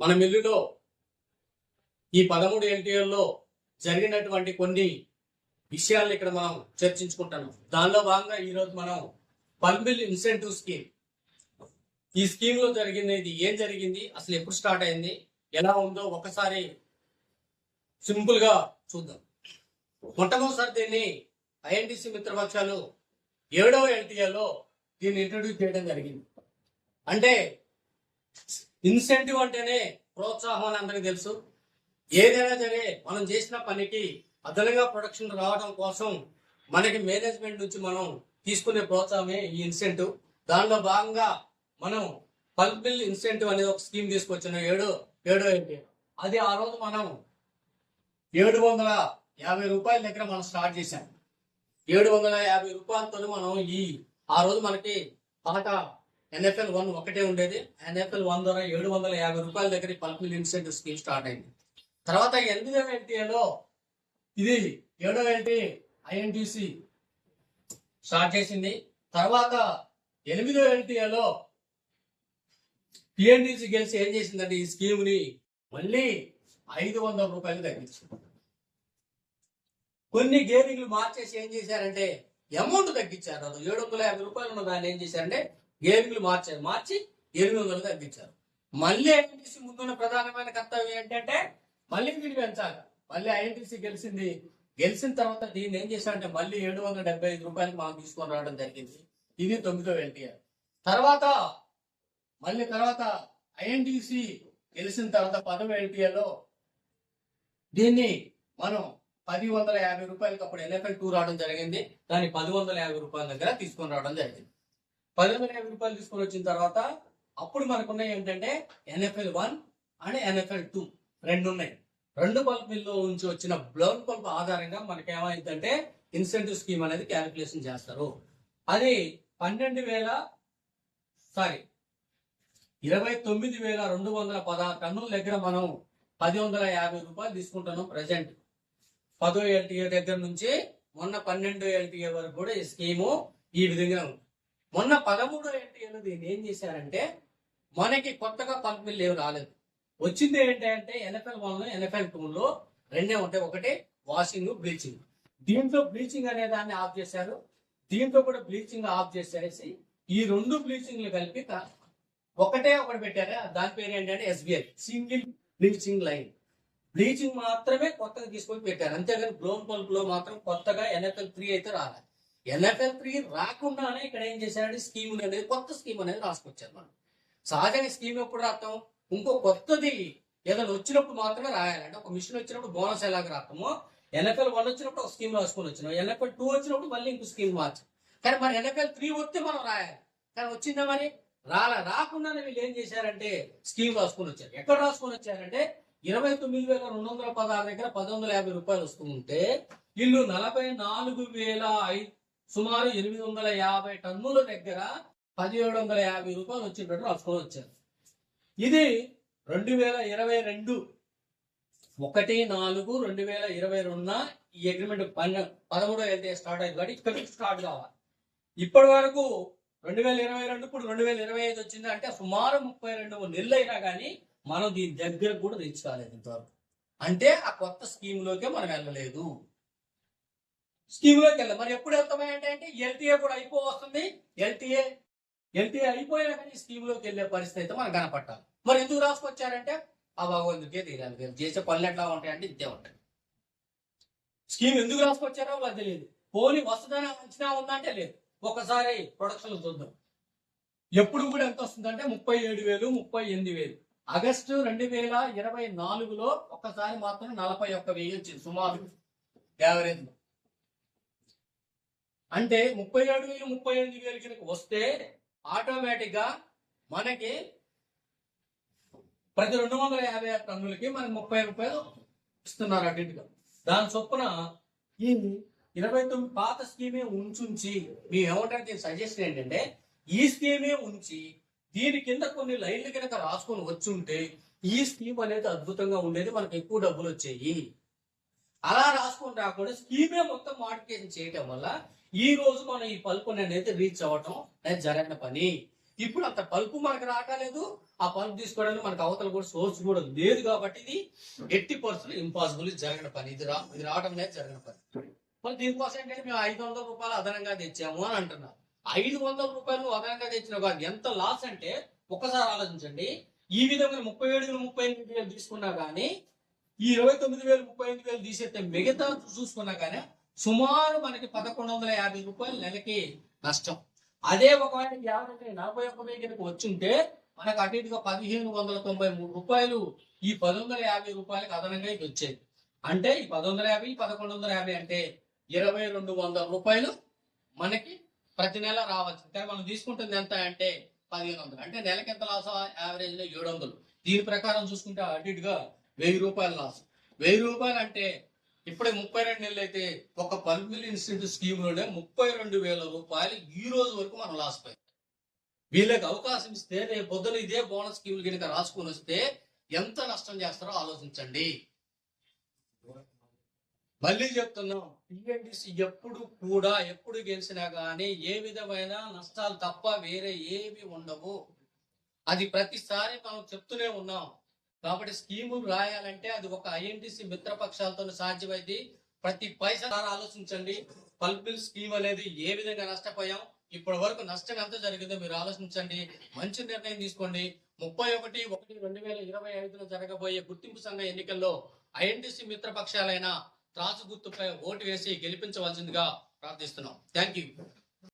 మన మిల్లులో ఈ పదమూడు ఎన్టీఎల్లో జరిగినటువంటి కొన్ని విషయాలు ఇక్కడ మనం చర్చించుకుంటాను దానిలో భాగంగా ఈరోజు మనం పల్మిల్ ఇన్సెంటివ్ స్కీమ్. ఈ స్కీమ్లో ఏం జరిగింది? అసలు ఎప్పుడు స్టార్ట్ అయింది? ఎలా ఉందో ఒకసారి సింపుల్గా చూద్దాం. మొట్టమొదటిసారి దీన్ని ఐఎన్టీసీ మిత్రపక్షాలు ఏడవ ఎన్టీఏలో దీన్ని ఇంట్రడ్యూస్ చేయడం జరిగింది. అంటే ఇన్సెంటివ్ అంటేనే ప్రోత్సాహం అని అందరికీ తెలుసు. ఏదైనా సరే మనం చేసిన పనికి అదనంగా ప్రొడక్షన్ రావడం కోసం మనకి మేనేజ్మెంట్ నుంచి మనం తీసుకునే ప్రోత్సాహమే ఈ ఇన్సెంటివ్. దానిలో భాగంగా మనం పల్ప్ బిల్ ఇన్సెంటివ్ అనేది ఒక స్కీమ్ తీసుకొచ్చిన ఏడో ఏడో ఏంటి. అది ఆ రోజు మనం ఏడు వందల యాభై రూపాయల దగ్గర మనం స్టార్ట్ చేశాం. ఏడు వందల యాభై రూపాయలతో మనం ఈ ఆ రోజు మనకి పాత ఎన్ఎఫ్ఎల్ వన్ ఒకటే ఉండేది. ఎన్ఎఫ్ఎల్ వన్ ద్వారా ఏడు వందల యాభై రూపాయల దగ్గర pulp mill incentive scheme start అయింది. తర్వాత ఎనిమిదో ఎన్టీఏలో ఇది ఏడో ఎన్టీ ఐఎన్టీసీ స్టార్ట్ చేసింది. తర్వాత ఎనిమిదో ఎన్టీఏలో పిఎన్టీసీ గెలిచి ఏం చేసిందంటే ఈ స్కీమ్ని మళ్ళీ ఐదు వందల రూపాయలు తగ్గించింది. కొన్ని గేమింగ్లు మార్చేసి ఏం చేశారంటే అమౌంట్ తగ్గించారు. అది ఏడు వందల యాభై రూపాయలు ఉన్న దాన్ని ఏం చేశారంటే గేమ్లు మార్చారు మార్చి ఎనిమిది వందలు తగ్గించారు మళ్ళీ ఐఎన్టీసీ ముందున్న ప్రధానమైన కర్తవ్యం ఏంటంటే మళ్ళీ దీన్ని పెంచాలి. మళ్ళీ ఐఎన్టీసీ గెలిచింది గెలిచిన తర్వాత దీన్ని ఏం చేశారంటే మళ్ళీ ఏడు వందల డెబ్బై ఐదు రూపాయలకి మనం తీసుకొని రావడం జరిగింది. ఇది తొమ్మిదో ఎన్టీఆర్. తర్వాత మళ్ళీ తర్వాత ఐఎన్టీసీ గెలిచిన తర్వాత పదవ ఎన్టీఏలో దీన్ని మనం పది వందల యాభై రూపాయలకి అప్పుడు ఎన్ఎఫ్ఎల్ టూ రావడం జరిగింది. దాన్ని పది వందల యాభై రూపాయల దగ్గర తీసుకొని రావడం జరిగింది. పది వందల యాభై రూపాయలు తీసుకొని వచ్చిన తర్వాత అప్పుడు మనకున్నాయి ఏంటంటే NFL one and NFL two రెండు ఉన్నాయి రెండు బల్బుల్లో నుంచి వచ్చిన బ్లౌన్ బల్బ్ ఆధారంగా మనకి ఏమైందంటే ఇన్సెంటివ్ స్కీమ్ అనేది క్యాలిక్యులేషన్ చేస్తారు. అది పన్నెండు వేల సారీ ఇరవై తొమ్మిది వేల రెండు వందల పదహారు టన్నుల దగ్గర మనం పది వందల యాభై రూపాయలు తీసుకుంటున్నాం ప్రజెంట్ పదో ఎల్టీఏ దగ్గర నుంచి మొన్న పన్నెండో ఎల్టీఏ వరకు కూడా ఈ స్కీము ఈ విధంగా ఉంది. మొన్న పదమూడో ఎల్టీఏలో దీన్ని ఏం చేశారంటే మనకి కొత్తగా పంపిణీలు ఏమి రాలేదు. వచ్చింది ఏంటంటే ఎన్ఎఫ్ఎల్ వన్ ఎన్ఎఫ్ఎల్ టూ లో రెండే ఉంటాయి. ఒకటి వాషింగ్ బ్లీచింగ్ దీంట్లో బ్లీచింగ్ అనే దాన్ని ఆఫ్ చేశారు. దీంతో కూడా బ్లీచింగ్ ఆఫ్ చేసేసి ఈ రెండు బ్లీచింగ్లు కలిపి ఒకటే ఒకటి పెట్టారు? దాని పేరు ఏంటంటే SBI single bleaching line bleaching మాత్రమే కొత్తగా తీసుకొని పెట్టారు. అంతేగాని బ్లోన్ పల్ప్లో మాత్రం కొత్తగా ఎన్ఎఫ్ఎల్ త్రీ అయితే రాలేదు. ఎన్ఎఫ్ఎల్ త్రీ రాకుండానే ఇక్కడ ఏం చేశారంటే స్కీమ్ అనేది కొత్త స్కీమ్ అనేది రాసుకొచ్చారు మనం సహజంగా స్కీమ్ ఎప్పుడు రాస్తాం? ఇంకో కొత్తది ఏదైనా వచ్చినప్పుడు మాత్రమే రాయాలంటే ఒక మిషన్ వచ్చినప్పుడు బోనస్ ఎలాగ రాస్తామో ఎన్ఎఫ్ఎల్ వన్ వచ్చినప్పుడు ఒక స్కీమ్ రాసుకొని వచ్చినాం. ఎన్ఎఫ్ఎల్ టూ వచ్చినప్పుడు మళ్ళీ ఇంకో స్కీమ్ మార్చాం. కానీ మరి ఎన్ఎఫ్ఎల్ త్రీ వస్తే మనం రాయాలి. కానీ వచ్చిందా మరి? రాలే. రాకుండానే వీళ్ళు ఏం చేశారంటే స్కీమ్ రాసుకొని వచ్చారు. ఎక్కడ రాసుకొని వచ్చారంటే ఇరవై తొమ్మిది వేల రెండు వందల పదహారు దగ్గర పది వందల యాభై రూపాయలు వస్తూ ఉంటే వీళ్ళు నలభై నాలుగు వేల ఐదు సుమారు ఎనిమిది వందల యాభై టన్నుల దగ్గర పదిహేడు వందల యాభై రూపాయలు వచ్చినట్టు రాసుకొని వచ్చారు. ఇది రెండు వేల ఇరవై రెండు ఒకటి నాలుగు రెండు వేల ఇరవై రెండున ఈ అగ్రిమెంట్ పన్నె పదమూడో అయితే స్టార్ట్ అయింది కాబట్టి ఇక్కడ నుంచి స్టార్ట్ కావాలి. ఇప్పటి వరకు రెండు వేల ఇరవై రెండు ఇప్పుడు రెండు వేల ఇరవై ఐదు వచ్చింది అంటే సుమారు ముప్పై రెండు నెలలు అయినా కానీ మనం దీని దగ్గరకు కూడా రీచ్ కాలేదు ఇంతవరకు. అంటే ఆ కొత్త స్కీమ్లోకే మనం వెళ్ళలేదు. స్కీమ్లోకి వెళ్ళాం మరి ఎప్పుడు వెళ్తామంటే అంటే అంటే ఎల్టీఏ కూడా అయిపో వస్తుంది. ఎల్టీఏ ఎల్టీఏ అయిపోయినా కానీ స్కీమ్లోకి వెళ్ళే పరిస్థితి అయితే మనం కనపట్టాలి. మరి ఎందుకు రాసుకొచ్చారంటే ఆ భగవంతుడికే తీరాలి వీళ్ళు చేసే పనులు ఎట్లా ఉంటాయంటే ఇదే ఉంటాయి. స్కీమ్ ఎందుకు రాసుకొచ్చారో వాళ్ళకి తెలియదు. పోలి వస్తుందని అంచనా ఉందంటే లేదు. ఒకసారి ప్రొడక్షన్ చూద్దాం. ఎప్పుడు కూడా ఎంత వస్తుందంటే ముప్పై ఏడు వేలు ముప్పై ఎనిమిది వేలు. ఆగస్టు రెండు వేల ఇరవై నాలుగులో ఒక్కసారి మాత్రం నలభై ఒక్క వెయ్యి వచ్చింది. సుమారు. యావరేజ్ అంటే ముప్పై ఏడు వేలు ముప్పై ఎనిమిది వేలు కనుక వస్తే ఆటోమేటిక్గా మనకి ప్రతి రెండు వందల యాభై ఆరు టన్నులకి మనకి ముప్పై రూపాయలు ఇస్తున్నారు అటు దాని చొప్పున ఈ ఇరవై తొమ్మిది పాత స్కీమే ఉంచుంచి మేము ఏమంటే సజెషన్ ఏంటంటే ఈ స్కీమే ఉంచి దీని కింద కొన్ని లైన్లు కనుక రాసుకొని వచ్చుంటే ఈ స్కీమ్ అనేది అద్భుతంగా ఉండేది మనకు ఎక్కువ డబ్బులు వచ్చాయి. అలా రాసుకొని రాకుండా స్కీమే మొత్తం మాడిఫికేషన్ చేయటం వల్ల ఈ రోజు మనం ఈ పలుపుని అనేది రీచ్ అవ్వటం అనేది జరిగిన పని. ఇప్పుడు అంత పలుపు మనకు రాకలేదు ఆ పలుపు తీసుకోవడానికి మనకు అవతల కూడా సోర్స్ కూడా లేదు కాబట్టి ఇది ఎట్టి పరిస్థితులు ఇంపాసిబుల్ జరగని పని. ఇది రా ఇది రావడం అనేది జరగని పని. మరి దీనికోసం ఏంటంటే మేము ఐదు వందల రూపాయలు అదనంగా తెచ్చాము అని అంటున్నారు ఐదు వందల రూపాయలు అదనంగా తెచ్చిన కాదు ఎంత లాస్ అంటే ఒక్కసారి ఆలోచించండి. ఈ విధంగా ముప్పై ఏడు వేల ముప్పై ఎనిమిది వేలు తీసుకున్నా కానీ ఈ ఇరవై తొమ్మిది వేలు ముప్పై ఎనిమిది వేలు తీసేస్తే మిగతా చూసుకున్నా కానీ సుమారు మనకి పదకొండు వందల యాభై రూపాయలు నెలకి నష్టం. అదే ఒకవేళ యాభై నలభై ఒక్క వెయ్యి కనుక వచ్చుంటే మనకు అటు ఇటుగా పదిహేను వందల తొంభై మూడు రూపాయలు ఈ పది వందల యాభై రూపాయలకు అదనంగా ఇది వచ్చేది అంటే ఈ పది వందల యాభై పదకొండు వందల యాభై అంటే ఇరవై రెండు వందల రూపాయలు మనకి ప్రతి నెల రావచ్చు కానీ మనం తీసుకుంటుంది ఎంత అంటే పదిహేను వందలు. అంటే నెలకి ఎంత లాస్ యావరేజ్లో ఏడు వందలు. దీని ప్రకారం చూసుకుంటే అటు ఇటుగా వెయ్యి రూపాయలు లాస్ వెయ్యి రూపాయలు అంటే ఇప్పుడే ముప్పై రెండు నెలలు అయితే ఒక పల్మిల్ ఇన్స్టిట్యూట్ స్కీమ్లోనే ముప్పై రెండు వేల రూపాయలు ఈ రోజు వరకు మనం లాస్ పోయి. వీళ్ళకి అవకాశం ఇస్తే రేపు పొద్దున ఇదే బోనస్ స్కీమ్ కనుక రాసుకొని వస్తే ఎంత నష్టం చేస్తారో ఆలోచించండి. మళ్ళీ చెప్తున్నాం పిఎన్డిసి ఎప్పుడు కూడా ఎప్పుడు గెలిచినా కానీ ఏ విధమైన నష్టాలు తప్ప వేరే ఏమి ఉండవు. అది ప్రతిసారి మనం చెప్తూనే ఉన్నాం. కాబట్టి స్కీము రాయాలంటే అది ఒక ఐఎన్టీసీ మిత్రపక్షాలతో సాధ్యమైంది. ప్రతి పైసా ఆలోచించండి. పల్పిల్ స్కీమ్ అనేది ఏ విధంగా నష్టపోయాం ఇప్పటి వరకు నష్టం ఎంత జరిగిందో మీరు ఆలోచించండి. మంచి నిర్ణయం తీసుకోండి. ముప్పై ఒకటి ఒకటి రెండు వేల ఇరవై ఐదులో జరగబోయే గుర్తింపు సంఘ ఎన్నికల్లో ఐఎన్టీసీ మిత్రపక్షాలైన త్రాసు గుర్తుపై ఓటు వేసి గెలిపించవలసిందిగా ప్రార్థిస్తున్నాం. Thank you.